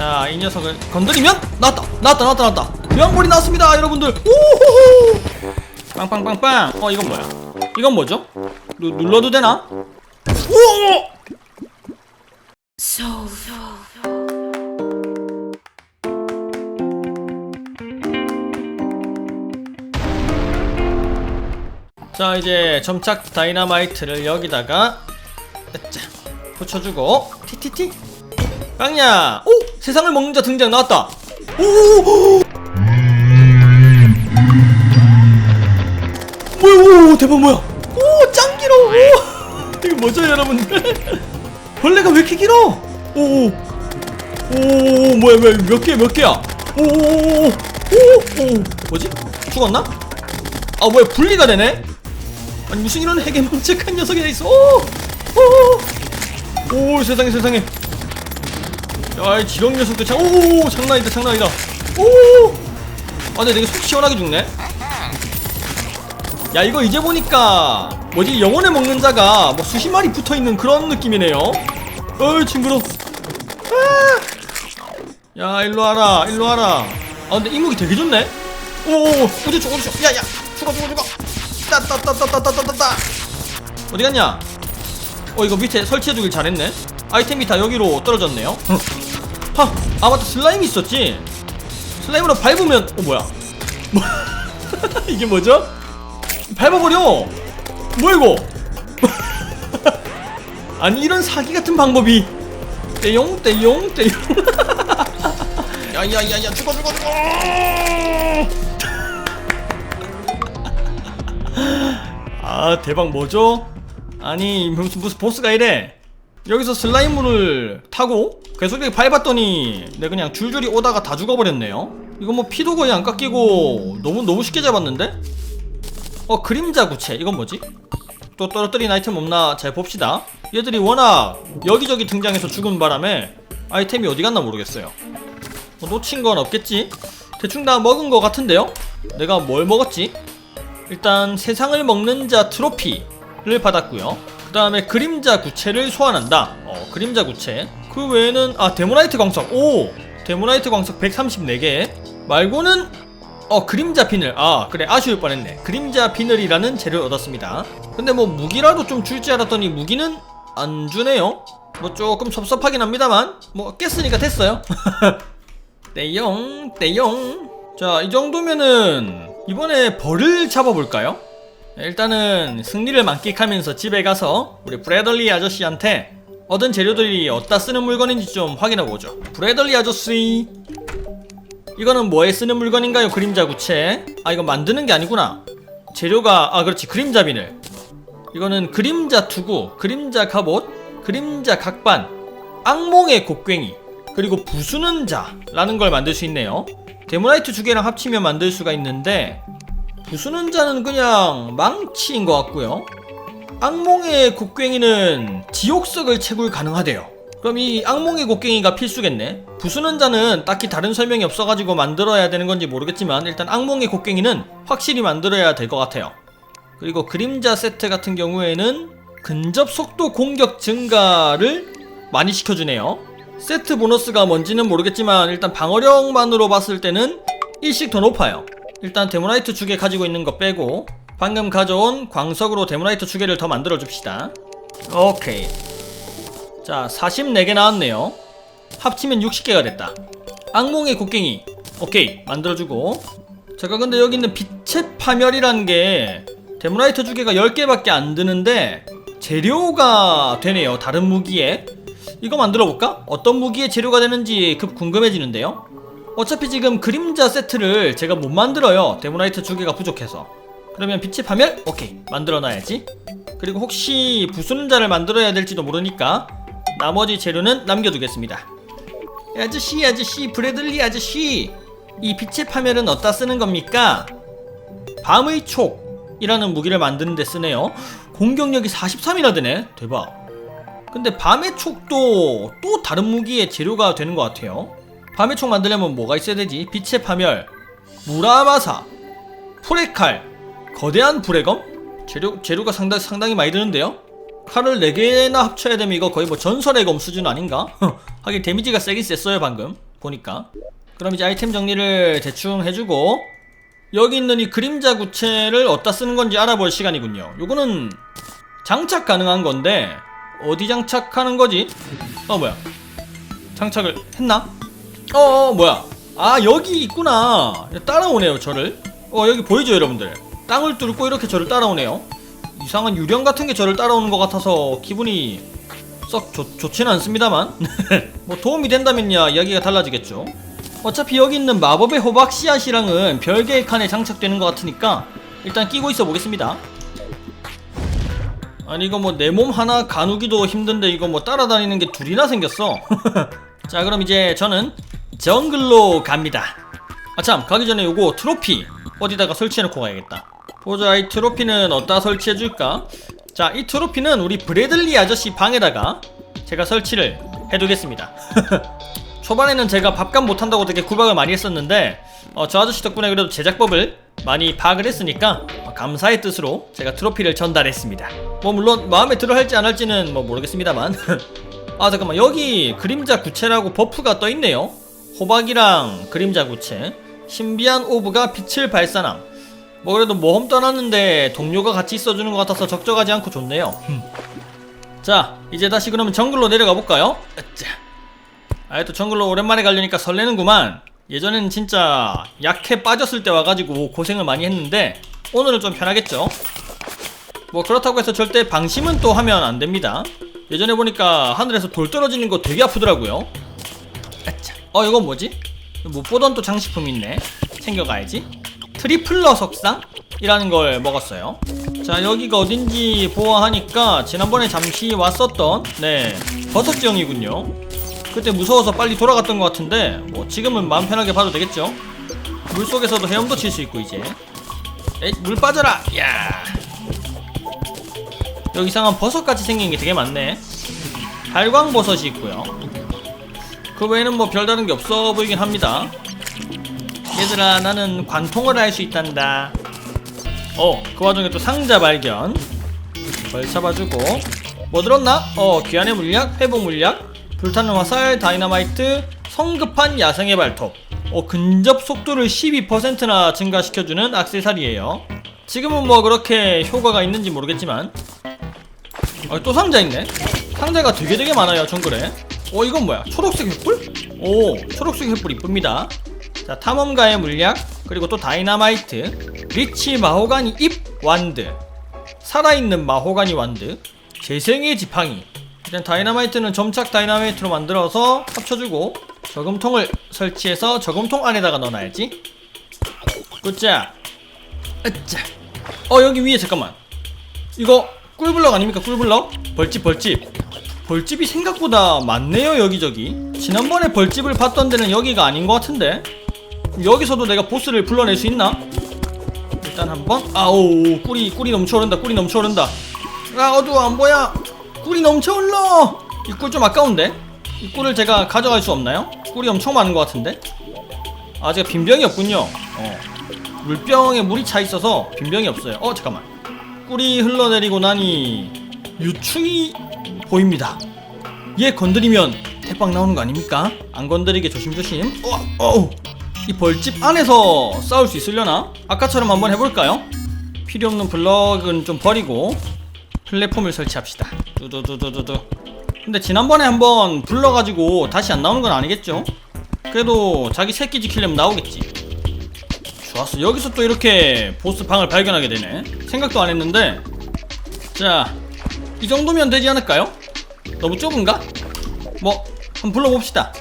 자, 이 녀석을 건드리면 나왔다, 나왔다, 나왔다, 나왔다. 명골이 나왔습니다, 여러분들. 오호호. 빵빵빵빵. 어, 이건 뭐야? 이건 뭐죠? 누, 눌러도 되나? 오! So, 자, 이제 점착 다이나마이트를 여기다가 자, 붙여주고 티티티. 빵야. 오, 세상을 먹는 자 등장 나왔다. 오! 뭐야, 오, 대박 뭐야? 오, 짱 길어. 오, 이거 뭐죠, 여러분들? 벌레가 왜 이렇게 길어? 오, 오, 오, 뭐야, 뭐야, 몇 개, 몇 개야? 오, 오, 오, 뭐지? 죽었나? 아, 뭐야, 분리가 되네? 아니, 무슨 이런 해괴망측한 녀석이 다 있어? 오, 오, 오, 세상에, 세상에. 야, 이 지렁이 녀석도 참, 오, 장난 아니다, 장난 아니다. 오, 아, 근데 되게 속 시원하게 죽네. 야 이거 이제 보니까 뭐지 영혼의 먹는 자가 뭐 수십 마리 붙어 있는 그런 느낌이네요. 어이 징그러. 아! 야 일로 와라 일로 와라. 아 근데 이목이 되게 좋네. 오 어디 죽어 죽어 야야 죽어 죽어 죽어. 따따따따따따따따. 어디 갔냐? 어 이거 밑에 설치해주길 잘했네. 아이템이 다 여기로 떨어졌네요. 하, 아 맞다 슬라임이 있었지. 슬라임으로 밟으면 어 뭐야? 뭐 이게 뭐죠? 밟아버려! 뭐야 이거? 아니 이런 사기 같은 방법이 떼용 떼용 떼용 야야야야 죽어 죽어 죽어 아 대박 뭐죠? 아니 무슨 무슨 보스가 이래 여기서 슬라임물을 타고 계속 밟았더니 내 그냥 줄줄이 오다가 다 죽어버렸네요 이거 뭐 피도 거의 안 깎이고 너무 너무 쉽게 잡았는데? 어 그림자 구체 이건 뭐지? 또 떨어뜨린 아이템 없나 잘 봅시다 얘들이 워낙 여기저기 등장해서 죽은 바람에 아이템이 어디 갔나 모르겠어요 뭐 놓친 건 없겠지? 대충 다 먹은 것 같은데요? 내가 뭘 먹었지? 일단 세상을 먹는 자 트로피를 받았고요 그 다음에 그림자 구체를 소환한다 어 그림자 구체 그 외에는 아 데모나이트 광석. 오! 데모나이트 광석 134개. 말고는 어 그림자 비늘. 아 그래 아쉬울 뻔했네. 그림자 비늘이라는 재를 얻었습니다. 근데 뭐 무기라도 좀 줄지 알았더니 무기는 안 주네요. 뭐 조금 섭섭하긴 합니다만 뭐 깼으니까 됐어요. 떼용 떼용. 자 이 정도면은 이번에 벌을 잡아볼까요? 일단은 승리를 만끽하면서 집에 가서 우리 브래덜리 아저씨한테 얻은 재료들이 어디다 쓰는 물건인지 좀 확인해보죠 브래덜리 아저씨 이거는 뭐에 쓰는 물건인가요? 그림자 구체. 아, 이거 만드는 게 아니구나. 재료가, 아, 그렇지. 그림자 비늘. 이거는 그림자 투구, 그림자 갑옷, 그림자 각반, 악몽의 곡괭이, 그리고 부수는 자라는 걸 만들 수 있네요. 데모나이트 두 개랑 합치면 만들 수가 있는데, 부수는 자는 그냥 망치인 것 같고요. 악몽의 곡괭이는 지옥석을 채굴 가능하대요. 그럼 이 악몽의 곡괭이가 필수겠네. 부수는 자는 딱히 다른 설명이 없어가지고 만들어야 되는 건지 모르겠지만 일단 악몽의 곡괭이는 확실히 만들어야 될 것 같아요. 그리고 그림자 세트 같은 경우에는 근접 속도 공격 증가를 많이 시켜주네요. 세트 보너스가 뭔지는 모르겠지만 일단 방어력만으로 봤을 때는 일씩 더 높아요. 일단 데모나이트 주개 가지고 있는 거 빼고 방금 가져온 광석으로 데모나이트 주개를 더 만들어 줍시다. 오케이. 자, 44개 나왔네요. 합치면 60개가 됐다. 악몽의 곡괭이. 오케이, 만들어주고. 제가 근데 여기 있는 빛의 파멸이라는 게 데모나이트 주개가 10개밖에 안 드는데 재료가 되네요. 다른 무기에. 이거 만들어볼까? 어떤 무기에 재료가 되는지 급 궁금해지는데요. 어차피 지금 그림자 세트를 제가 못 만들어요. 데모나이트 주개가 부족해서. 그러면 빛의 파멸? 오케이, 만들어놔야지. 그리고 혹시 부수는 자를 만들어야 될지도 모르니까 나머지 재료는 남겨두겠습니다. 아저씨, 아저씨, 브래들리 아저씨, 이 빛의 파멸은 어디다 쓰는 겁니까? 밤의 촉이라는 무기를 만드는데 쓰네요. 공격력이 43이나 되네. 대박. 근데 밤의 촉도 또 다른 무기의 재료가 되는 것 같아요. 밤의 촉 만들려면 뭐가 있어야 되지? 빛의 파멸, 무라마사, 프레칼, 거대한 불의 검? 재료, 재료가 상당, 상당히 많이 드는데요? 칼을 4개나 합쳐야 되면 이거 거의 뭐 전설의 검 수준 아닌가? 하긴 데미지가 세긴 셌어요 방금 보니까 그럼 이제 아이템 정리를 대충 해주고 여기 있는 이 그림자 구체를 어디다 쓰는 건지 알아볼 시간이군요 요거는 장착 가능한 건데 어디 장착하는 거지? 어 뭐야 장착을 했나? 어, 어 뭐야 아 여기 있구나 따라오네요 저를 어 여기 보이죠 여러분들 땅을 뚫고 이렇게 저를 따라오네요. 이상한 유령 같은 게 저를 따라오는 것 같아서 기분이 썩 좋, 좋지는 않습니다만. 뭐 도움이 된다면야 이야기가 달라지겠죠. 어차피 여기 있는 마법의 호박 씨앗이랑은 별개의 칸에 장착되는 것 같으니까 일단 끼고 있어 보겠습니다. 아니 이거 뭐 내 몸 하나 가누기도 힘든데 이거 뭐 따라다니는 게 둘이나 생겼어? 자 그럼 이제 저는 정글로 갑니다. 아참 가기 전에 요거 트로피 어디다가 설치해놓고 가야겠다 보자 이 트로피는 어디다 설치해줄까? 자 이 트로피는 우리 브래들리 아저씨 방에다가 제가 설치를 해두겠습니다. 초반에는 제가 밥값 못한다고 되게 구박을 많이 했었는데 어, 저 아저씨 덕분에 그래도 제작법을 많이 파악을 했으니까 어, 감사의 뜻으로 제가 트로피를 전달했습니다. 뭐 물론 마음에 들어 할지 안 할지는 뭐 모르겠습니다만. 아 잠깐만. 여기 그림자 구체라고 버프가 떠 있네요. 호박이랑 그림자 구체, 신비한 오브가 빛을 발산함. 뭐 그래도 모험 떠났는데 동료가 같이 있어주는 것 같아서 적적하지 않고 좋네요. 자 이제 다시 그러면 정글로 내려가 볼까요? 아예 또 정글로 오랜만에 가려니까 설레는구만. 예전에는 진짜 약해 빠졌을 때 와가지고 고생을 많이 했는데 오늘은 좀 편하겠죠? 뭐 그렇다고 해서 절대 방심은 또 하면 안 됩니다. 예전에 보니까 하늘에서 돌 떨어지는 거 되게 아프더라고요. 아차. 어 이건 뭐지? 못 보던 또 장식품이 있네. 챙겨가야지. 트리플러 석상이라는 걸 먹었어요. 자 여기가 어딘지 보아하니까 지난번에 잠시 왔었던 네 버섯 지형이군요. 그때 무서워서 빨리 돌아갔던 것 같은데 뭐 지금은 마음 편하게 봐도 되겠죠? 물 속에서도 헤엄도 칠 수 있고 이제. 에이 물 빠져라. 야. 여기 이상한 버섯같이 생긴 게 되게 많네 발광버섯이 있고요 그 외에는 뭐 별다른 게 없어 보이긴 합니다 얘들아 나는 관통을 할 수 있단다 어 그 와중에 또 상자 발견 걸 잡아주고 뭐 들었나? 어 귀환의 물약, 회복 물약 불타는 화살, 다이너마이트 성급한 야생의 발톱 어 근접 속도를 12%나 증가시켜주는 악세사리예요 지금은 뭐 그렇게 효과가 있는지 모르겠지만 아, 또 상자 있네. 상자가 되게 되게 많아요, 정글에. 어, 이건 뭐야? 초록색 횃불? 오, 초록색 횃불 이쁩니다. 자, 탐험가의 물약, 그리고 또 다이나마이트, 리치 마호가니 잎 완드, 살아있는 마호가니 완드, 재생의 지팡이. 일단 다이나마이트는 점착 다이나마이트로 만들어서 합쳐주고 저금통을 설치해서 저금통 안에다가 넣어놔야지. 굿자. 으짜. 어, 여기 위에 잠깐만. 이거 꿀블럭 아닙니까 꿀블럭? 벌집 벌집 벌집이 생각보다 많네요 여기저기 지난번에 벌집을 봤던 데는 여기가 아닌 것 같은데 여기서도 내가 보스를 불러낼 수 있나? 일단 한번. 아오 꿀이 꿀이 넘쳐오른다 꿀이 넘쳐오른다. 아 어두워 안 보여. 꿀이 넘쳐올라. 이 꿀 좀 아까운데? 이 꿀을 제가 가져갈 수 없나요? 꿀이 엄청 많은 것 같은데? 아 제가 빈병이 없군요. 어. 물병에 물이 차 있어서 빈병이 없어요. 어 잠깐만. 꿀이 흘러내리고 나니 유충이 보입니다. 얘 건드리면 대빵 나오는 거 아닙니까? 안 건드리게 조심조심. 어, 어, 이 벌집 안에서 싸울 수 있으려나? 아까처럼 한번 해볼까요? 필요 없는 블럭은 좀 버리고 플랫폼을 설치합시다. 두두두두두두. 근데 지난번에 한번 불러가지고 다시 안 나오는 건 아니겠죠? 그래도 자기 새끼 지키려면 나오겠지. 좋았어 여기서 또 이렇게 보스 방을 발견하게 되네 생각도 안 했는데 자 이 정도면 되지 않을까요? 너무 좁은가? 뭐 한번 불러봅시다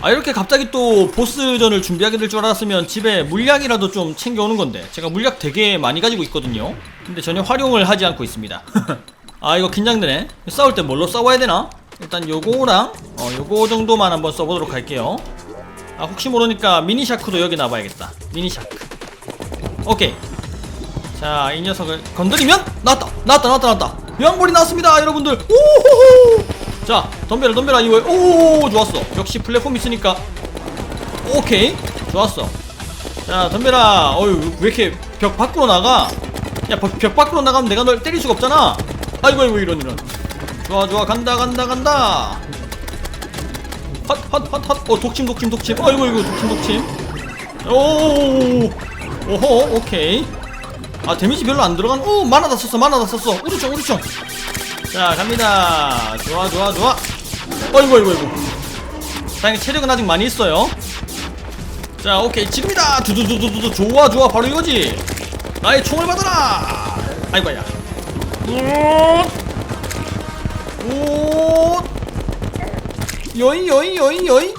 아 이렇게 갑자기 또 보스전을 준비하게 될 줄 알았으면 집에 물약이라도 좀 챙겨오는 건데 제가 물약 되게 많이 가지고 있거든요. 근데 전혀 활용을 하지 않고 있습니다. 아 이거 긴장되네. 싸울 때 뭘로 싸워야 되나? 일단 요거랑 어 요거 정도만 한번 써보도록 할게요. 아 혹시 모르니까 미니 샤크도 여기 놔봐야겠다. 미니 샤크. 오케이. 자 이 녀석을 건드리면 나왔다. 나왔다 나왔다 나왔다. 양볼이 나왔습니다 여러분들. 오호호 자 덤벼라 덤벼라 이거 오 좋았어. 역시 플랫폼 있으니까. 오케이. 좋았어. 자 덤벼라 어휴 왜 이렇게 벽 밖으로 나가? 야 벽 밖으로 나가면 내가 널 때릴 수가 없잖아. 아이고 아이고 이런 이런. 좋아 좋아. 간다 간다 간다. 헛헛헛헛. 어 독침 독침 독침. 어이구 이거 독침 독침. 오 오호 오케이. 아 데미지 별로 안 들어간. 오 만화 다 썼어 만화 다 썼어. 우르총 우르총 자 갑니다. 좋아 좋아 좋아. 어이구 어이구 어이구. 다행히 체력은 아직 많이 있어요. 자 오케이. 지금이다. 두두두두두 좋아 좋아. 바로 이거지. 나의 총을 받아라. 아이고야 오 여이 여이 여이 여이.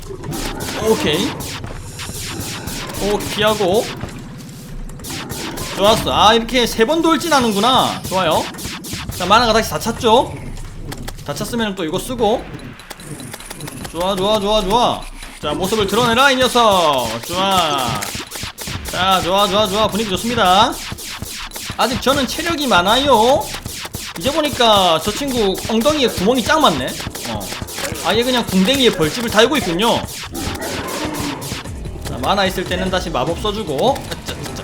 오케이. 오 피하고. 좋았어. 아 이렇게 세 번 돌진 하는구나. 좋아요 자 만화가 다시 다 찼죠? 다 찼으면 또 이거 쓰고. 좋아 좋아 좋아 좋아. 자 모습을 드러내라 이 녀석. 좋아. 자 좋아 좋아 좋아. 분위기 좋습니다. 아직 저는 체력이 많아요. 이제 보니까 저 친구 엉덩이에 구멍이 짱 많네. 어. 아예 그냥 궁뎅이에 벌집을 달고 있군요. 자 만화 있을 때는 다시 마법 써주고.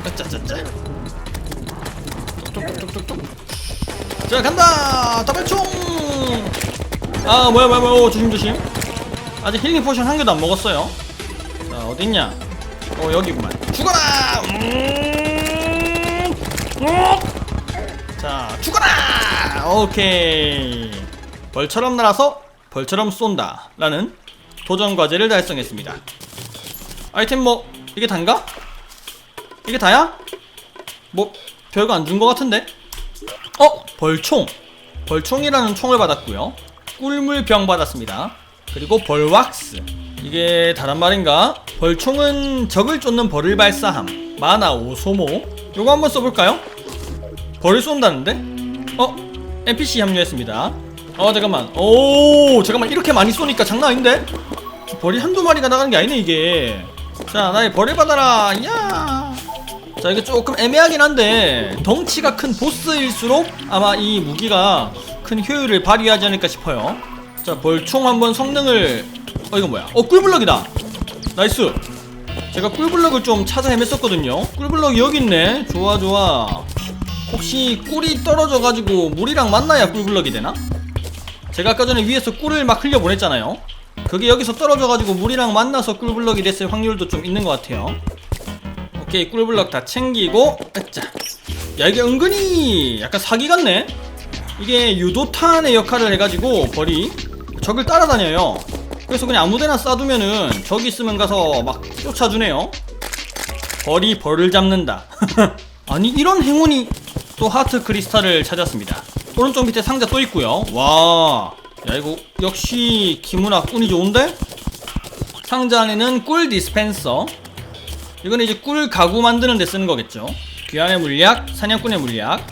짜짜짜짜짜 톡톡톡톡톡 자 간다! 더블총! 아 뭐야 뭐야 뭐야. 오, 조심 조심. 아직 힐링 포션 한 개도 안 먹었어요. 자 어딨냐? 어 여기구만. 죽어라! 음, 어? 자 죽어라! 오케이. 벌처럼 날아서 벌처럼 쏜다. 라는 도전 과제를 달성했습니다. 아이템 뭐 이게 단가? 이게 다야? 뭐 별거 안 준 것 같은데? 어? 벌총. 벌총이라는 총을 받았고요. 꿀물병 받았습니다. 그리고 벌왁스. 이게 다른 말인가? 벌총은 적을 쫓는 벌을 발사함. 마나 5소모. 요거 한번 써볼까요? 벌을 쏜다는데? 어? NPC 합류했습니다. 어 잠깐만. 오 잠깐만. 이렇게 많이 쏘니까 장난 아닌데? 벌이 한두 마리가 나가는 게 아니네 이게. 자 나의 벌을 받아라. 야 자 이게 조금 애매하긴 한데 덩치가 큰 보스일수록 아마 이 무기가 큰 효율을 발휘하지 않을까 싶어요. 자 벌총 한번 성능을 어 이건 뭐야? 어 꿀블럭이다. 나이스. 제가 꿀블럭을 좀 찾아 헤맸었거든요. 꿀블럭이 여기 있네. 좋아 좋아. 혹시 꿀이 떨어져 가지고 물이랑 만나야 꿀블럭이 되나? 제가 아까 전에 위에서 꿀을 막 흘려 보냈잖아요. 그게 여기서 떨어져 가지고 물이랑 만나서 꿀블럭이 됐을 확률도 좀 있는 것 같아요 오케이 꿀블럭 다 챙기고 으짜. 야 이게 은근히 약간 사기 같네. 이게 유도탄의 역할을 해가지고 벌이 적을 따라다녀요. 그래서 그냥 아무데나 쏴두면은 적이 있으면 가서 막 쫓아주네요. 벌이 벌을 잡는다. 아니 이런 행운이 또 하트 크리스탈을 찾았습니다. 오른쪽 밑에 상자 또 있고요. 와 야 이거 역시 기문학 운이 좋은데? 상자 안에는 꿀 디스펜서 이거는 이제 꿀 가구 만드는 데 쓰는 거겠죠. 귀환의 물약, 사냥꾼의 물약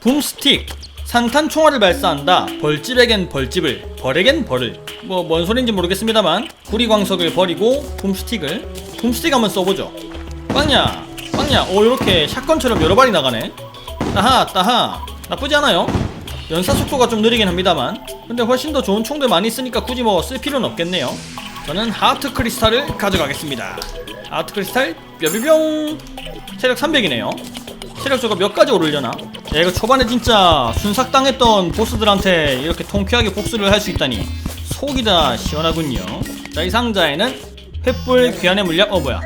붐스틱 산탄 총알을 발사한다. 벌집에겐 벌집을 벌에겐 벌을. 뭐 뭔 소린지 모르겠습니다만 구리광석을 버리고 붐스틱을 붐스틱 한번 써보죠. 빵야 빵야. 오 요렇게 샷건처럼 여러 발이 나가네. 따하 따하. 나쁘지 않아요. 연사 속도가 좀 느리긴 합니다만 근데 훨씬 더 좋은 총들 많이 있으니까 굳이 뭐 쓸 필요는 없겠네요. 저는 하트 크리스탈을 가져가겠습니다 하트 크리스탈 뼈비병 체력 300이네요 체력 저거 몇 가지 오르려나? 야 이거 초반에 진짜 순삭당했던 보스들한테 이렇게 통쾌하게 복수를 할 수 있다니 속이 다 시원하군요 자 이 상자에는 횃불 귀환의 물약 어 뭐야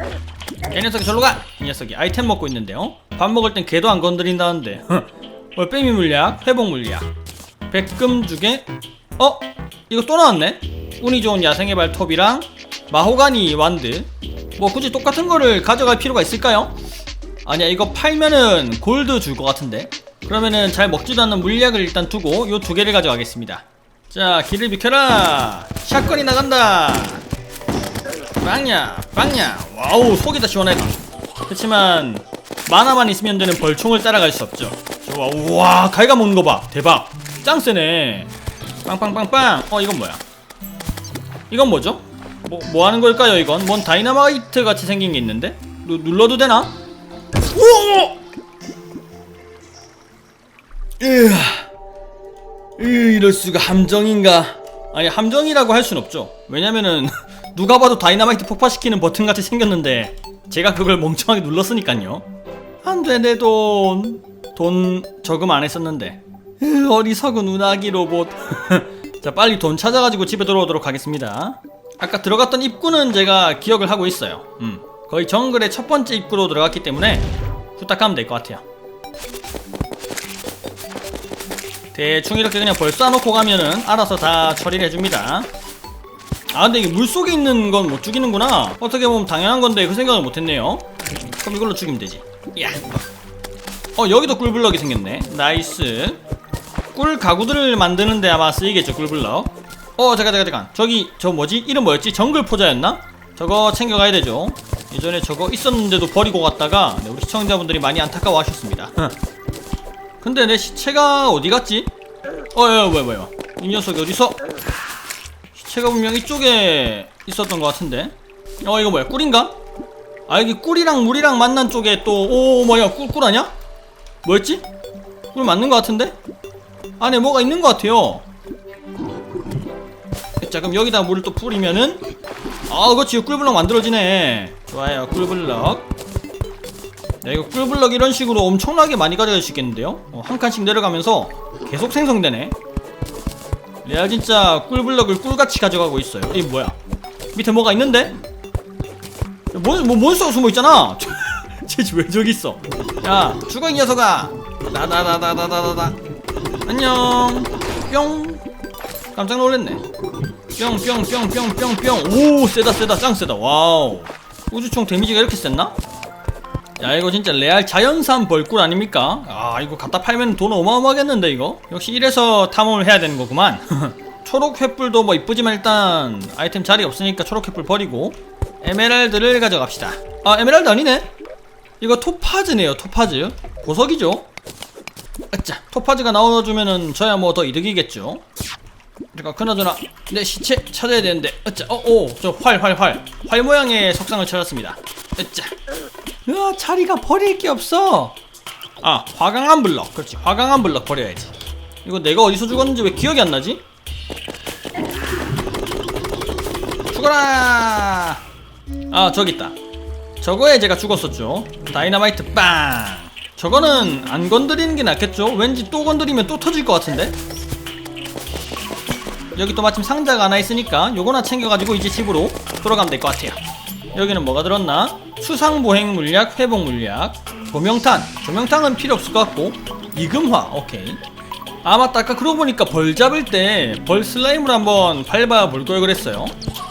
이 녀석이 절로 가! 이 녀석이 아이템 먹고 있는데요 밥 먹을 땐 개도 안 건드린다는데 월빼미 물약 회복 물약 백금주개 어? 이거 또 나왔네? 운이 좋은 야생의 발톱이랑 마호가니 완드. 뭐 굳이 똑같은 거를 가져갈 필요가 있을까요? 아니야 이거 팔면은 골드 줄 것 같은데. 그러면은 잘 먹지도 않는 물약을 일단 두고 요 두 개를 가져가겠습니다. 자 길을 비켜라. 샷건이 나간다. 빵야 빵야. 와우 속이 다 시원해 그렇지만 만화만 있으면 되는 벌총을 따라갈 수 없죠. 좋아 우와 갈가 먹는 거봐. 대박. 짱 세네. 빵빵빵빵. 어 이건 뭐야? 이건 뭐죠? 뭐, 뭐 하는 걸까요 이건? 뭔 다이너마이트 같이 생긴 게 있는데? 누, 눌러도 되나? 우와! 으아, 으, 이럴 수가 함정인가? 아니 함정이라고 할 순 없죠. 왜냐면은 누가 봐도 다이너마이트 폭파시키는 버튼 같이 생겼는데 제가 그걸 멍청하게 눌렀으니까요. 안돼 내 돈. 돈 저금 안 했었는데. 으, 어리석은 운하기 로봇. 자 빨리 돈 찾아가지고 집에 돌아오도록 하겠습니다 아까 들어갔던 입구는 제가 기억을 하고 있어요. 음. 거의 정글의 첫 번째 입구로 들어갔기 때문에 후딱 가면 될 것 같아요. 대충 이렇게 그냥 벌 쏴놓고 가면은 알아서 다 처리를 해줍니다. 아 근데 이게 물속에 있는 건 못 죽이는구나. 어떻게 보면 당연한 건데 그 생각을 못했네요. 그럼 이걸로 죽이면 되지. 야. 어 여기도 꿀블럭이 생겼네. 나이스. 꿀 가구들을 만드는데 아마 쓰이겠죠 꿀블럭 어 잠깐 잠깐 잠깐 저기 저 뭐지 이름 뭐였지 정글 포자였나? 저거 챙겨가야 되죠 예전에 저거 있었는데도 버리고 갔다가 네, 우리 시청자분들이 많이 안타까워 하셨습니다 근데 내 시체가 어디 갔지? 어야 뭐야 뭐야 이 녀석이 어디서 시체가 분명 이쪽에 있었던 것 같은데 어 이거 뭐야 꿀인가? 아 여기 꿀이랑 물이랑 만난 쪽에 또오 뭐야 꿀, 꿀 아냐? 뭐였지? 꿀 맞는 것 같은데? 안에 뭐가 있는 것 같아요 자 그럼 여기다 물을 또 뿌리면은 아 그렇지 꿀블럭 만들어지네. 좋아요 꿀블럭. 야 이거 꿀블럭 이런 식으로 엄청나게 많이 가져갈 수 있겠는데요? 어, 한 칸씩 내려가면서 계속 생성되네. 레알 진짜 꿀블럭을 꿀같이 가져가고 있어요. 이게 뭐야? 밑에 뭐가 있는데? 몬, 뭐 몬스터가 숨어있잖아. 쟤왜 저기 있어? 야 죽어 이 녀석아. 나나나나나나나. 안녕. 뿅. 깜짝 놀랐네 뿅뿅뿅뿅뿅뿅. 오 세다 세다. 짱 세다. 와우. 우주총 데미지가 이렇게 셌나? 야 이거 진짜 레알 자연산 벌꿀 아닙니까? 아 이거 갖다 팔면 돈 어마어마하겠는데 이거? 역시 이래서 탐험을 해야 되는 거구만. 초록 횃불도 뭐 이쁘지만 일단 아이템 자리 없으니까 초록 횃불 버리고 에메랄드를 가져갑시다. 아 에메랄드 아니네? 이거 토파즈네요 토파즈. 보석이죠? 아짜 토파즈가 나와주면은 저야 뭐 더 이득이겠죠 그러니까 그나저나 내 시체 찾아야 되는데 어짜 어오저 활 활 활. 활 모양의 석상을 찾았습니다. 어짜 으아 자리가 버릴 게 없어. 아 화강한 블럭. 그렇지 화강한 블럭 버려야지. 이거 내가 어디서 죽었는지 왜 기억이 안 나지? 죽어라! 아 저기 있다. 저거에 제가 죽었었죠. 다이너마이트 빵. 저거는 안 건드리는 게 낫겠죠? 왠지 또 건드리면 또 터질 것 같은데 여기 또 마침 상자가 하나 있으니까 요거나 챙겨가지고 이제 집으로 돌아가면 될 것 같아요. 여기는 뭐가 들었나? 수상보행 물약 회복 물약 조명탄. 조명탄은 필요 없을 것 같고. 이금화 오케이. 아 맞다. 아까 그러고 보니까 벌 잡을 때 벌 슬라임을 한번 밟아볼 걸 그랬어요.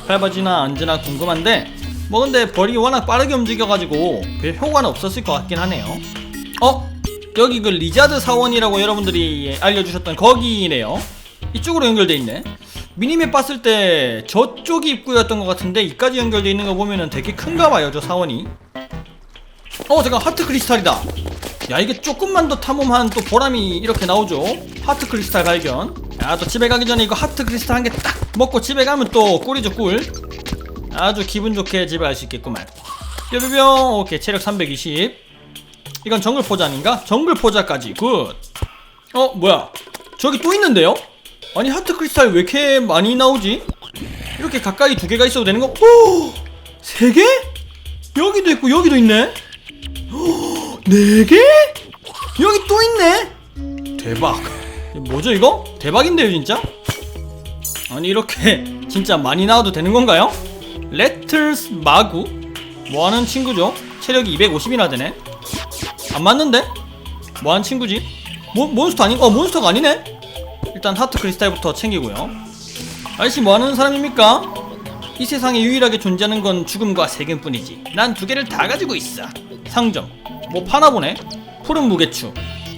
밟아지나 안지나 궁금한데 뭐 근데 벌이 워낙 빠르게 움직여가지고 별 효과는 없었을 것 같긴 하네요. 어? 여기 그 리자드 사원이라고 여러분들이 알려주셨던 거기네요 이쪽으로 연결돼 있네. 미니맵 봤을 때 저쪽이 입구였던 것 같은데 이까지 연결돼 있는 거 보면은 되게 큰가 봐요 저 사원이. 어 잠깐 하트 크리스탈이다. 야 이게 조금만 더 탐험한 또 보람이 이렇게 나오죠. 하트 크리스탈 발견. 야 또 집에 가기 전에 이거 하트 크리스탈 한 개 딱 먹고 집에 가면 또 꿀이죠 꿀. 아주 기분 좋게 집에 갈 수 있겠구만. 뾰뾰뿅 오케이 체력 320 이건 정글 포자 아닌가? 정글 포자까지. 굿. 어 뭐야? 저기 또 있는데요? 아니 하트 크리스탈 왜 이렇게 많이 나오지? 이렇게 가까이 두 개가 있어도 되는 거? 오! 세 개? 여기도 있고 여기도 있네? 오, 네 개? 여기 또 있네? 대박 뭐죠 이거? 대박인데요 진짜? 아니 이렇게 진짜 많이 나와도 되는 건가요? 레틀스 마구 뭐하는 친구죠? 체력이 250이나 되네 안 맞는데? 뭐하는 친구지? 모, 몬스터 아닌가? 어 몬스터가 아니네? 일단 하트 크리스탈부터 챙기고요. 아저씨 뭐하는 사람입니까? 이 세상에 유일하게 존재하는 건 죽음과 세금뿐이지. 난 두 개를 다 가지고 있어. 상점. 뭐 파나 보네. 푸른 무게추.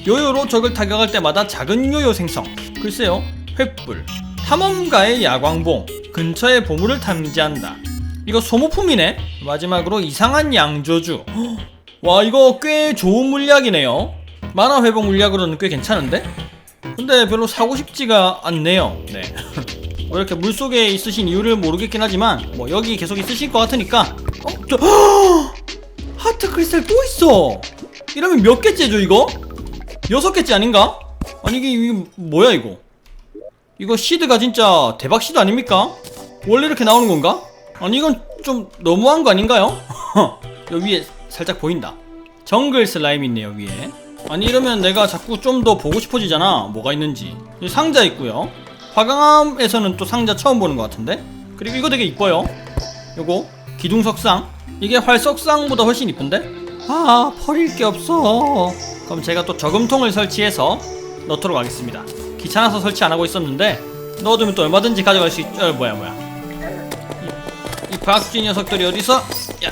요요로 적을 타격할 때마다 작은 요요 생성. 글쎄요. 횃불. 탐험가의 야광봉. 근처의 보물을 탐지한다. 이거 소모품이네. 마지막으로 이상한 양조주. 헉, 와 이거 꽤 좋은 물약이네요. 만화 회복 물약으로는 꽤 괜찮은데? 근데 별로 사고 싶지가 않네요. 네. 뭐 이렇게 물 속에 있으신 이유를 모르겠긴 하지만 뭐 여기 계속 있으실 것 같으니까. 어, 저 하트 크리스탈 또 있어. 이러면 몇 개째죠 이거? 여섯 개째 아닌가? 아니 이게, 이게 뭐야 이거? 이거 시드가 진짜 대박 시드 아닙니까? 원래 이렇게 나오는 건가? 아니 이건 좀 너무한 거 아닌가요? 여기 위에 살짝 보인다. 정글 슬라임 있네요 위에. 아니 이러면 내가 자꾸 좀 더 보고 싶어지잖아. 뭐가 있는지. 상자 있고요. 화강암에서는 또 상자 처음 보는 것 같은데? 그리고 이거 되게 이뻐요. 요거 기둥석상. 이게 활석상보다 훨씬 이쁜데? 아 버릴 게 없어. 그럼 제가 또 저금통을 설치해서 넣도록 하겠습니다. 귀찮아서 설치 안 하고 있었는데 넣어두면 또 얼마든지 가져갈 수 있.. 어 뭐야 뭐야. 이, 이 박쥐 녀석들이 어디서? 야.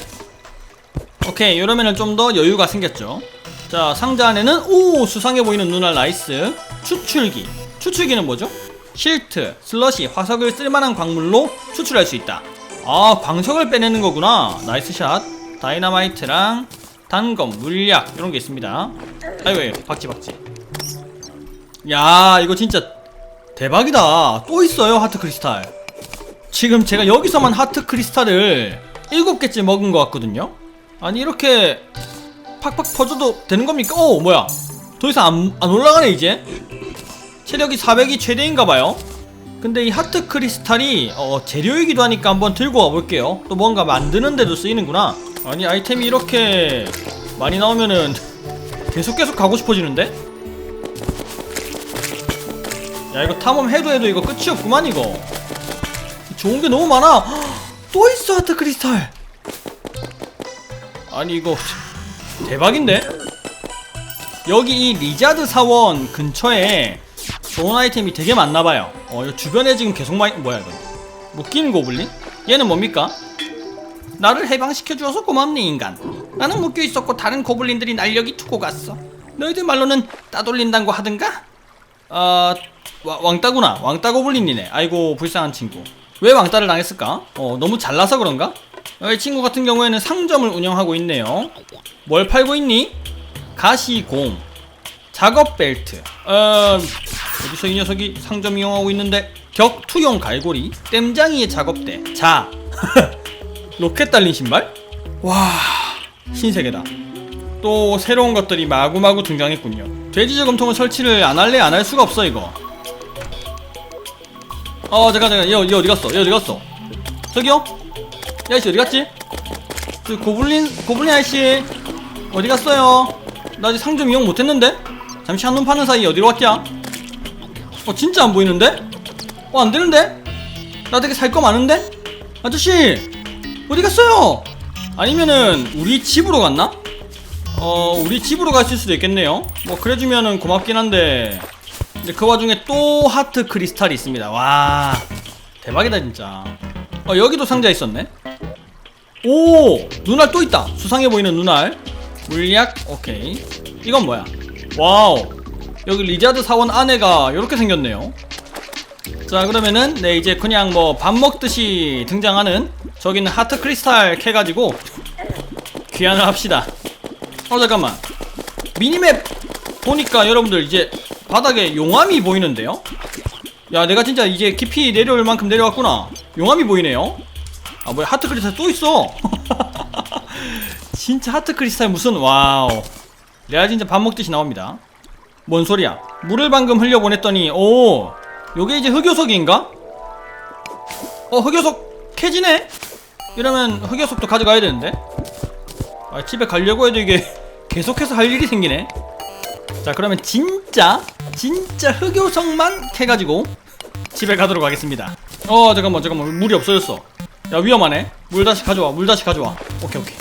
오케이 이러면은 좀 더 여유가 생겼죠 자 상자 안에는 오 수상해 보이는 눈알 나이스 추출기. 추출기는 뭐죠? 실트, 슬러시, 화석을 쓸만한 광물로 추출할 수 있다. 아 광석을 빼내는 거구나. 나이스 샷. 다이너마이트랑 단검, 물약 이런 게 있습니다. 아이고 아이고 박지 박지 야 이거 진짜 대박이다. 또 있어요 하트 크리스탈. 지금 제가 여기서만 하트 크리스탈을 7개째 먹은 것 같거든요? 아니 이렇게 팍팍 퍼져도 되는 겁니까? 어 뭐야? 더 이상 안, 안 올라가네 이제? 체력이 400이 최대인가봐요. 근데 이 하트 크리스탈이 어, 재료이기도 하니까 한번 들고 와볼게요. 또 뭔가 만드는데도 쓰이는구나. 아니 아이템이 이렇게 많이 나오면은 계속 계속 가고 싶어지는데? 야 이거 탐험 해도 해도 이거 끝이 없구만 이거. 좋은 게 너무 많아. 헉, 또 있어 하트 크리스탈. 아니 이거 대박인데? 여기 이 리자드 사원 근처에 좋은 아이템이 되게 많나봐요 어 이거 주변에 지금 계속 많이 뭐야 이거 묶인 고블린? 얘는 뭡니까? 나를 해방시켜주어서 고맙네 인간 나는 묶여있었고 다른 고블린들이 날 여기 두고 갔어 너희들 말로는 따돌린다고 하든가? 아 와- 왕따구나 왕따 고블린이네 아이고 불쌍한 친구 왜 왕따를 당했을까? 어 너무 잘나서 그런가? 어, 이 친구 같은 경우에는 상점을 운영하고 있네요. 뭘 팔고 있니? 가시공 작업 벨트. 어 어디서 이 녀석이 상점 이용하고 있는데? 격투용 갈고리 땜장이의 작업대. 자 로켓 달린 신발? 와 신세계다. 또 새로운 것들이 마구마구 등장했군요. 돼지 저금통은 설치를 안 할래 안 할 수가 없어 이거. 어 잠깐 잠깐. 얘, 얘 어디 갔어? 얘 어디 갔어? 저기요 이 아저씨 어디 갔지? 저 고블린 고블린 아저씨 어디 갔어요? 나 아직 상점 이용 못했는데? 잠시 한눈 파는 사이 어디로 왔냐? 어 진짜 안 보이는데? 어 안 되는데? 나 되게 살 거 많은데? 아저씨 어디 갔어요? 아니면은 우리 집으로 갔나? 어 우리 집으로 갔을 수도 있겠네요 뭐 그래주면은 고맙긴 한데 근데 그 와중에 또 하트 크리스탈이 있습니다 와 대박이다 진짜 어 여기도 상자 있었네 오 눈알 또 있다. 수상해 보이는 눈알. 물약 오케이. 이건 뭐야? 와우. 여기 리자드 사원 안에가 이렇게 생겼네요. 자 그러면은 네 이제 그냥 뭐 밥 먹듯이 등장하는 저기는 하트 크리스탈 캐가지고 귀환을 합시다. 어 잠깐만. 미니맵 보니까 여러분들 이제 바닥에 용암이 보이는데요? 야 내가 진짜 이제 깊이 내려올 만큼 내려왔구나. 용암이 보이네요 아 뭐야 하트 크리스탈 또 있어. 진짜 하트 크리스탈 무슨 와우. 내가 진짜 밥 먹듯이 나옵니다. 뭔 소리야? 물을 방금 흘려보냈더니 오 요게 이제 흑요석인가? 어 흑요석 캐지네? 이러면 흑요석도 가져가야 되는데? 아, 집에 가려고 해도 이게 계속해서 할 일이 생기네. 자 그러면 진짜 진짜 흑요석만 캐가지고 집에 가도록 하겠습니다. 어 잠깐만 잠깐만. 물이 없어졌어 야 위험하네. 물 다시 가져와 물 다시 가져와. 오케이 오케이.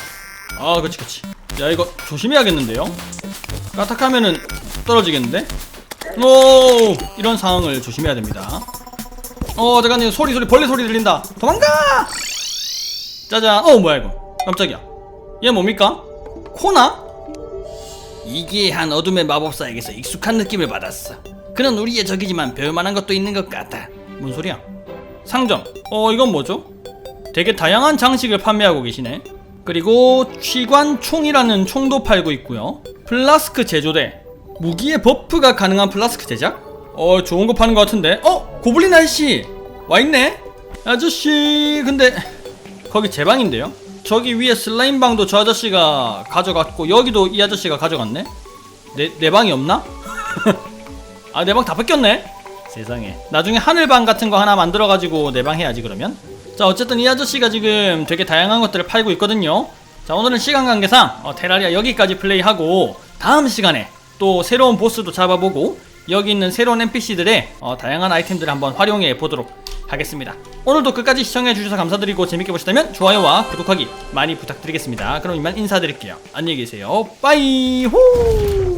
아 그치 그치 야 이거 조심해야겠는데요? 까딱하면은 떨어지겠는데? 오 이런 상황을 조심해야 됩니다. 어 잠깐만 소리 소리 벌레 소리 들린다. 도망가! 짜잔. 어 뭐야 이거? 깜짝이야. 얘 뭡니까? 코나? 이기한 어둠의 마법사에게서 익숙한 느낌을 받았어. 그는 우리의 적이지만 배울만한 것도 있는 것 같아. 뭔 소리야? 상점. 어 이건 뭐죠 되게 다양한 장식을 판매하고 계시네. 그리고 취관총이라는 총도 팔고 있고요. 플라스크 제조대. 무기의 버프가 가능한 플라스크 제작? 어 좋은 거 파는 것 같은데. 어 고블린 아저씨! 와있네. 아저씨 근데 거기 제 방인데요? 저기 위에 슬라임 방도 저 아저씨가 가져갔고 여기도 이 아저씨가 가져갔네. 내, 내 방이 없나? 아 내 방 다 뺏겼네? 세상에. 나중에 하늘방 같은 거 하나 만들어가지고 내 방 해야지 그러면 자 어쨌든 이 아저씨가 지금 되게 다양한 것들을 팔고 있거든요 자 오늘은 시간 관계상 어, 테라리아 여기까지 플레이하고 다음 시간에 또 새로운 보스도 잡아보고 여기 있는 새로운 NPC들의 어, 다양한 아이템들을 한번 활용해 보도록 하겠습니다. 오늘도 끝까지 시청해 주셔서 감사드리고 재밌게 보셨다면 좋아요와 구독하기 많이 부탁드리겠습니다. 그럼 이만 인사드릴게요. 안녕히 계세요. 빠이 호!